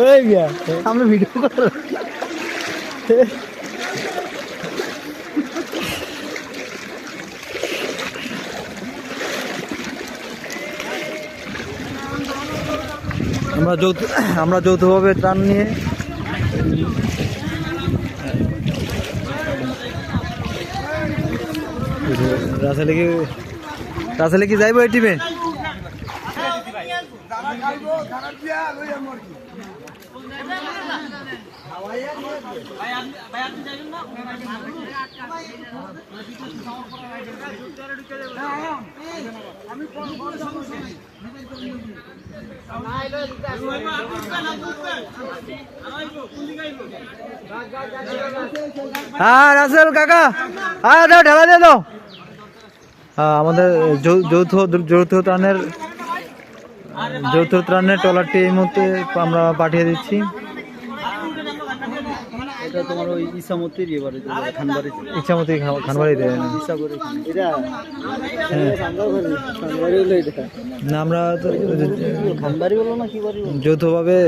ওই গিয়া সামনে ভিডিও করো আমরা যৌথ আমরা যৌথভাবে ত্রাণ নিয়ে রাসেলে কি রাসেলে কি যাইব এই টিমে হ্যাঁ রাসেল কাকা। হ্যাঁ দাও ঢেলা দিয়ে দাও। আমাদের যৌথ যৌথ ত্রাণের যৌথ ত্রাণের ট্রলারটি এই মুহূর্তে আমরা পাঠিয়ে দিচ্ছি। এটা তোমার ওই ইসামতির এবারে খানবাড়ি ইচ্ছামতি খা- খানবাড়িতে ইসা এটা হ্যাঁ। এটা। না আমরা খানবাড়ি বলো না কি বাড়ি যৌথভাবে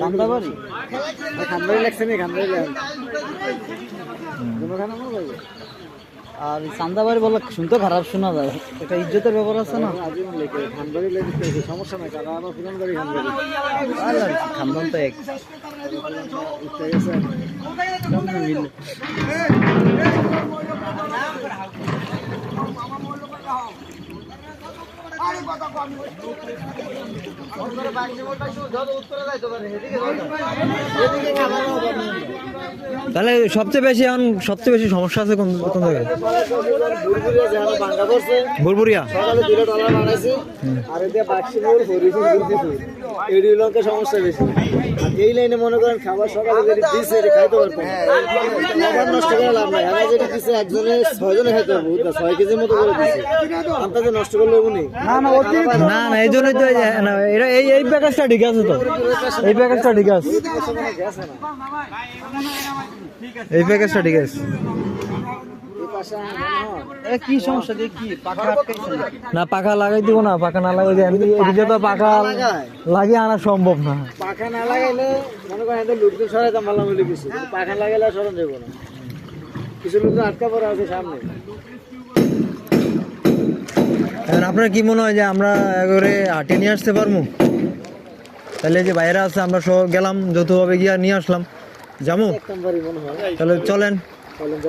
খান্দাবাড়ি খানবাড়ি। লাগছে না খানবাড়ি লাগছে। আর চান্দাবাড়ি বলে শুনতে খারাপ শোনা যায়। এটা ইজ্জতের ব্যাপার আছে না? সমস্যা নাই কারণ আমার পুরান বাড়ি খানদান তো এক কেমনে মিললে? তাহলে সবচেয়ে বেশি এখন সবচেয়ে বেশি সমস্যা আছে কোন কোন জায়গায়? আর এতে সমস্যা বেশি। এই লাইনে মনে করেন খাবার সকালে যদি দিছে এটা খাইতে পারব। খাবার নষ্ট করে লাভ নাই। আমরা যেটা দিছে একজনে ছয়জনে খাইতে পারব বুঝলা? ছয় কেজির মতো করে দিচ্ছে আপনাদের নষ্ট করলে উনি? না না না না এই জন্যই তো না, এটা এই এই প্যাকেজটা ঠিক আছে তো। এই প্যাকেজটা ঠিক আছে। এই প্যাকেজটা ঠিক আছে। কি সমস্যা দিয়ে কি পাখা না পাখা লাগাই দিব না পাখা না লাগাই দেন এদিকে তো পাখা লাগিয়ে। আনা সম্ভব না। পাখা না লাগাইলে মনে করেন সরাইতাম ভালো বলে কিছু। পাখা লাগাইলে সরান যাব না। কিছু লোকজন আটকা পড়া আছে সামনে। আপনার কি মনে হয় যে আমরা একবারে হাটে নিয়ে আসতে পারব? তাহলে যে বাইরে আছে আমরা সব গেলাম যৌথভাবে গিয়ে নিয়ে আসলাম। যাব? হয়। তাহলে চলেন।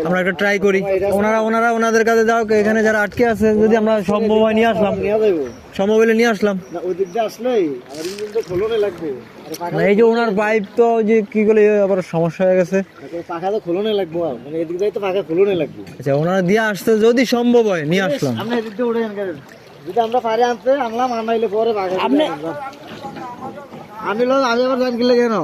আমরা একটা ট্রাই করি। ওনারা ওনারা ওনাদের কাছে যাও এখানে যারা আটকে আছে যদি আমরা সম্ভব হয় নিয়ে আসলাম। সম্ভব হলে নিয়ে আসলাম। না ওই দিক দিয়ে আসলেই আমার ইঞ্জিন তো খোলনে লাগবে আর পাখা না এই যে ওনার পাইপ তো যে কি করে আবার সমস্যা হয়ে গেছে। পাখা তো খোলনে লাগবে মানে এদিক দিয়ে তো পাখা খোলনে লাগবে আচ্ছা ওনারা দিয়ে আসতে যদি সম্ভব হয় নিয়ে আসলাম। আমরা এদিক দিয়ে উঠে যদি আমরা পারে আনতে আনলাম আনাইলে পরে পাখা আমি আমি লোক আমি আবার জান কিনলে কেন?